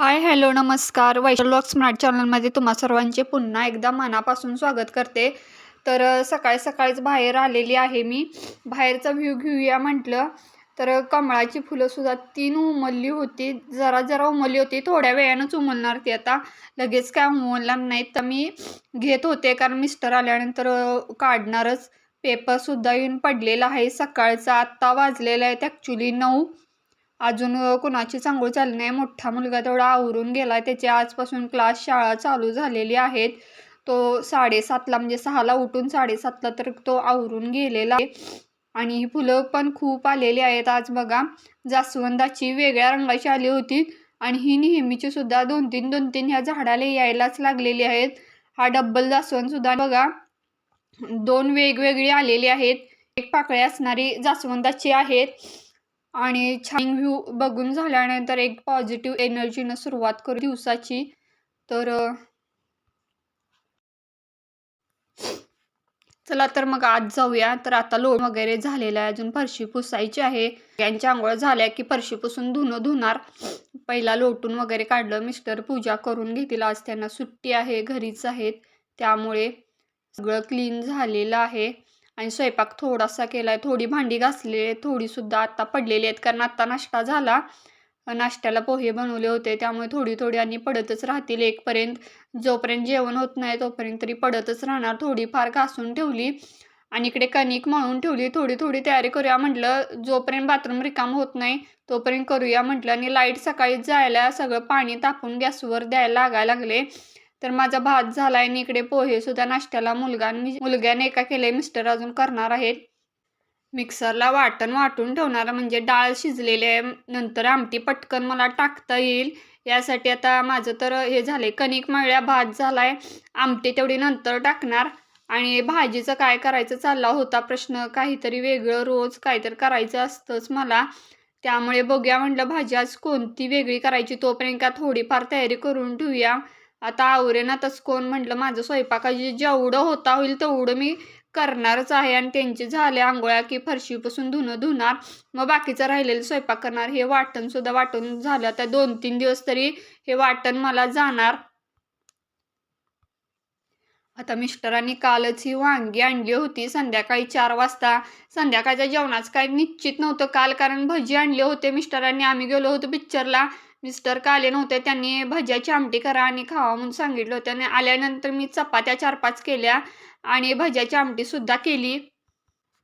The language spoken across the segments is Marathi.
हाय हॅलो नमस्कार. वैशालॉग स्मार्ट चॅनलमध्ये तुम्हा सर्वांचे पुन्हा एकदा मनापासून स्वागत करते. तर सकाळी सकाळीच बाहेर आलेली आहे मी. बाहेरचा व्ह्यू घेऊया म्हटलं तर कमळाची फुलंसुद्धा तीन उमलली होती. जरा जरा उमलली होती. थोड्या वेळानंच उमलणार ती आता. लगेच काय उमलणार नाहीत तर मी घेत होते कारण मिस्टर आल्यानंतर काढणारच. पेपरसुद्धा येऊन पडलेला आहे. सकाळचा आत्ता वाजलेला आहेत ॲक्च्युली नऊ अजून कोणाची कुणाची चालली नाही. मोठा मुलगा तेवढा आवरून गेला. त्याचे आजपासून क्लास शाळा चालू झालेली आहेत. तो साडेसातला म्हणजे सहाला उठून साडेसातला तर तो आवरून गेलेला आहे. आणि ही फुलं पण खूप आलेली आहेत. आज बघा जास्वंदाची वेगळ्या रंगाची आली होती. आणि ही नेहमीची सुद्धा दोन तीन दोन तीन ह्या झाडाला यायलाच लागलेली आहेत. हा डब्बल जास्वंद सुद्धा बघा दोन वेगवेगळी आलेली आहेत. एक पाकळी असणारी जास्वंदाची आहेत आणि छान व्ह्यू बघून झाल्यानंतर एक पॉझिटिव्ह एनर्जीनं सुरुवात करू दिवसाची. तर चला तर मग आज जाऊया. तर आता लोण वगैरे झालेलं आहे. अजून फरशी पुसायची आहे. यांच्या आंघोळ झाल्या की फरशी पुसून धुणं धुणार. पहिला लोटून वगैरे काढलं. मिस्टर पूजा करून घेतील. आज त्यांना सुट्टी आहे. घरीच आहेत. त्यामुळे सगळं क्लीन झालेलं आहे. आणि स्वयंपाक थोडासा केला आहे थोडी भांडी घासली आहे थोडीसुद्धा आत्ता पडलेली आहेत. कारण आत्ता नाश्ता झाला. नाश्त्याला पोहे बनवले होते. त्यामुळे थोडी थोडी आणि पडतच राहतील एकपर्यंत. जोपर्यंत जेवण होत नाही तोपर्यंत तरी पडतच राहणार. थोडीफार घासून ठेवली. आणि इकडे कणिक मळून ठेवली. थोडी थोडी तयारी करूया म्हटलं. जोपर्यंत बाथरूम रिकाम होत नाही तोपर्यंत करूया म्हटलं. आणि लाइट सकाळी जायला सगळं पाणी तापून गॅसवर द्यायला लागायला लागले. तर माझा भात झाला आहे आणि इकडे पोहे सुद्धा नाश्त्याला मुलगा मुलग्याने एका केले मिस्टर अजून करणार आहेत. मिक्सरला वाटण वाटून ठेवणार म्हणजे डाळ शिजलेली आहे. नंतर आमटी पटकन मला टाकता येईल. यासाठी आता माझं तर हे झाले कणिक मळ्या भात झालाय. आमटी तेवढी नंतर टाकणार. आणि भाजीचं काय करायचं चालला होता प्रश्न काहीतरी वेगळं रोज काहीतरी करायचं असतंच मला. त्यामुळे बघूया म्हटलं भाजी आज कोणती वेगळी करायची तोपर्यंत का थोडीफार तयारी करून ठेवूया. आता आवरेनातच कोण म्हटलं माझं स्वयंपाकाची जेवढं होता होईल तेवढं मी करणारच आहे. आणि त्यांचे झाले आंघोळ्या की फरशीपासून धुणं धुणार मग बाकीचं राहिलेलं स्वयंपाक करणार. हे वाटण सुद्धा वाटून झालं. आता दोन तीन दिवस तरी हे वाटण मला जाणार. आता मिस्टरांनी कालच ही वांगी आणली होती संध्याकाळी चार वाजता. संध्याकाळच्या जेवणाचं काही निश्चित नव्हतं काल कारण भजी आणले होते मिस्टरांनी. आम्ही गेलो होतो पिक्चरला. मिस्टर का आले नव्हते त्यांनी भज्याची आमटी करा आणि खावा म्हणून सांगितलं होतं. आणि आल्यानंतर मी चपात्या चार पाच केल्या आणि भज्याची आमटीसुद्धा केली.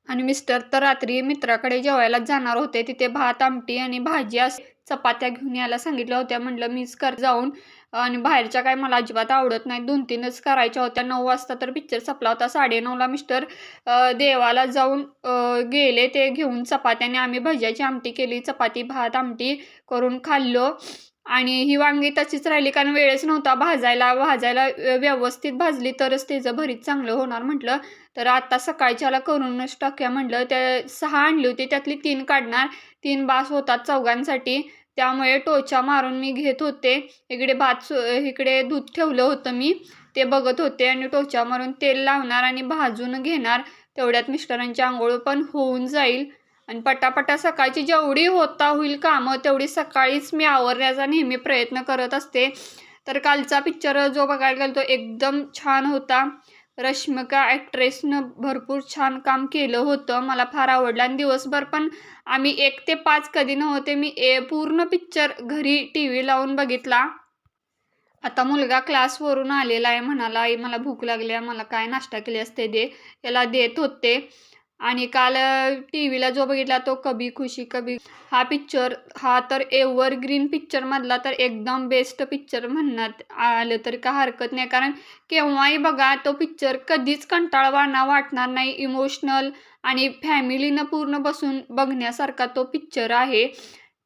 आणि मिस्टर तर रात्री मित्राकडे जेवायला जाणार होते. तिथे भात आमटी आणि भाजी अस चपात्या घेऊन यायला सांगितल्या होत्या. म्हटलं मीच कर जाऊन आणि बाहेरच्या काय मला अजिबात आवडत नाही. दोन तीनच करायच्या होत्या. नऊ वाजता तर पिक्चर संपला होता. साडेनऊला मिस्टर देवाला जाऊन गेले. ते घेऊन चपात्याने आम्ही भज्याची आमटी केली. चपाती भात आमटी करून खाल्लो. आणि ही वांगी तशीच राहिली कारण वेळच नव्हता भाजायला. भाजायला व्यवस्थित भाजली तरच त्याचं भरीत चांगलं होणार म्हटलं. तर आता सकाळच्याला करूनच टाक्या म्हटलं. त्या सहा आणली होती त्यातली तीन काढणार. तीन बास होतात चौघांसाठी. त्यामुळे टोचा मारून मी घेत होते. इकडे भात सु इकडे दूध ठेवलं होतं मी. ते बघत होते आणि टोचा मारून तेल लावणार आणि भाजून घेणार. तेवढ्यात मिस्टरांची आंघोळ पण होऊन जाईल. आणि पटापटा सकाळची जेवढी होता होईल कामं तेवढी सकाळीच मी आवरण्याचा नेहमी प्रयत्न करत असते. तर कालचा पिक्चर जो बघायला गेलो तो एकदम छान होता. रश्मिका ॲक्ट्रेसनं भरपूर छान काम केलं होतं. मला फार आवडलं आणि दिवसभर पण आम्ही एक ते पाच कधी नव्हते मी ए पूर्ण पिक्चर घरी टी व्ही लावून बघितला. आता मुलगा क्लासवरून आलेला आहे म्हणाला आई मला भूक लागली आहे मला काय नाश्ता केली असते दे याला देत होते. आणि काल टी व्हीला जो बघितला तो कभी खुशी कभी हा पिक्चर हा तर एव्हरग्रीन पिक्चरमधला तर एकदम बेस्ट पिक्चर म्हणण्यात आलं तरी का हरकत नाही. कारण केव्हाही बघा तो पिक्चर कधीच कंटाळवाणा वाटणार नाही. इमोशनल आणि फॅमिलीनं पूर्ण बसून बघण्यासारखा तो पिक्चर आहे.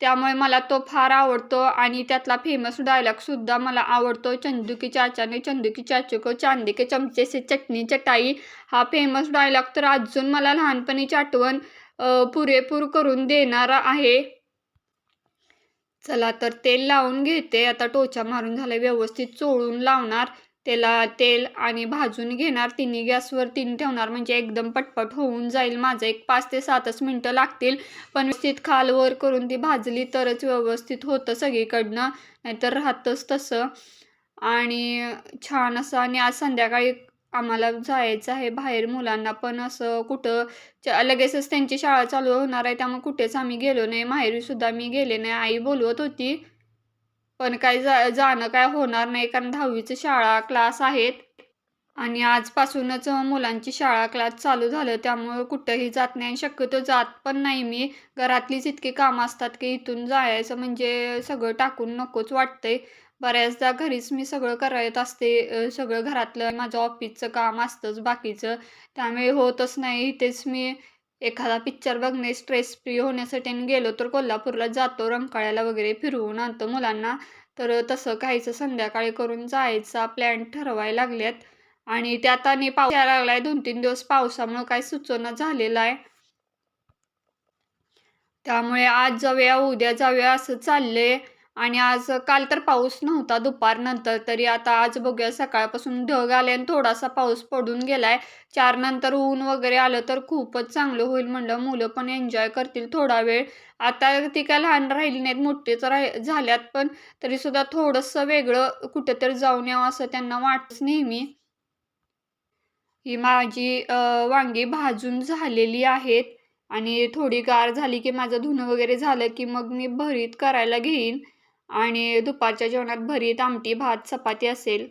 त्यामुळे मला तो फार आवडतो आणि त्यातला फेमस डायलॉगसुद्धा मला आवडतो. चंदुकी चाचाने चंदुकी चाचू को चांदी के चमचे से चटणी चटाई हा फेमस डायलॉग तर अजून मला लहानपणीची आठवण पुरेपूर करून देणारा आहे. चला तर तेल लावून घेते. आता टोचा मारून झाला व्यवस्थित चोळून लावणार. त्याला तेल आणि भाजून घेणार. तिन्ही गॅसवर तीन ठेवणार. म्हणजे एकदम पटपट होऊन जाईल. माझं एक पाच ते सातच मिनटं लागतील. पण व्यवस्थित खालवर करून ती भाजली तरच व्यवस्थित होतं सगळीकडनं. नाहीतर राहतंच तसं. आणि छान असं आणि आज संध्याकाळी आम्हाला जायचं आहे बाहेर मुलांना पण असं कुठं. च लगेचच त्यांची शाळा चालू होणार आहे. त्यामुळे कुठेच आम्ही गेलो नाही. माहेरीसुद्धा मी गेले नाही. आई बोलवत होती. पण काय जा जाणं काय होणार नाही कारण दहावीचं शाळा क्लास आहेत. आणि आजपासूनच मुलांची शाळा क्लास चालू झालं त्यामुळं कुठंही जात नाही. आणि शक्यतो जात पण नाही मी. घरातलीच इतकी कामं असतात की इथून जायचं म्हणजे सगळं टाकून नकोच वाटतंय. बऱ्याचदा घरीच मी सगळं करत असते. सगळं घरातलं माझं ऑफिसचं काम असतंच बाकीचं. त्यामुळे होतच नाही. इथेच मी एखादा पिक्चर बघणे स्ट्रेस फ्री होण्यासाठी आणि गेलो तर कोल्हापूरला जातो रंकाळ्याला वगैरे फिरवून आणतो मुलांना. तर तसं काहीचं संध्याकाळी करून जायचा प्लॅन ठरवायला लागल्यात आणि त्यात आणि पाऊस यायला लागलाय दोन तीन दिवस पावसामुळं काही सुचना झालेला आहे. त्यामुळे आज जाऊया उद्या जाऊया असं चाललंय. आणि आज काल तर पाऊस नव्हता दुपारनंतर तरी आता आज बघूया सकाळपासून ढग आले आणि थोडासा पाऊस पडून गेलाय. चार नंतर ऊन वगैरे आलं तर खूपच चांगलं होईल म्हणलं. मुलं पण एन्जॉय करतील थोडा वेळ. आता ती काय लहान राहिली नाहीत मोठेच राह झाल्यात पण तरीसुद्धा थोडंसं वेगळं कुठेतरी जाऊन यावं असं त्यांना वाटच नेहमी. ही माझी वांगी भाजून झालेली आहेत आणि थोडी गार झाली की माझं धुणं वगैरे झालं की मग मी भरीत करायला घेईन. आणि दुपारच्या जेवणात भरीत आमटी भात चपाती असेल.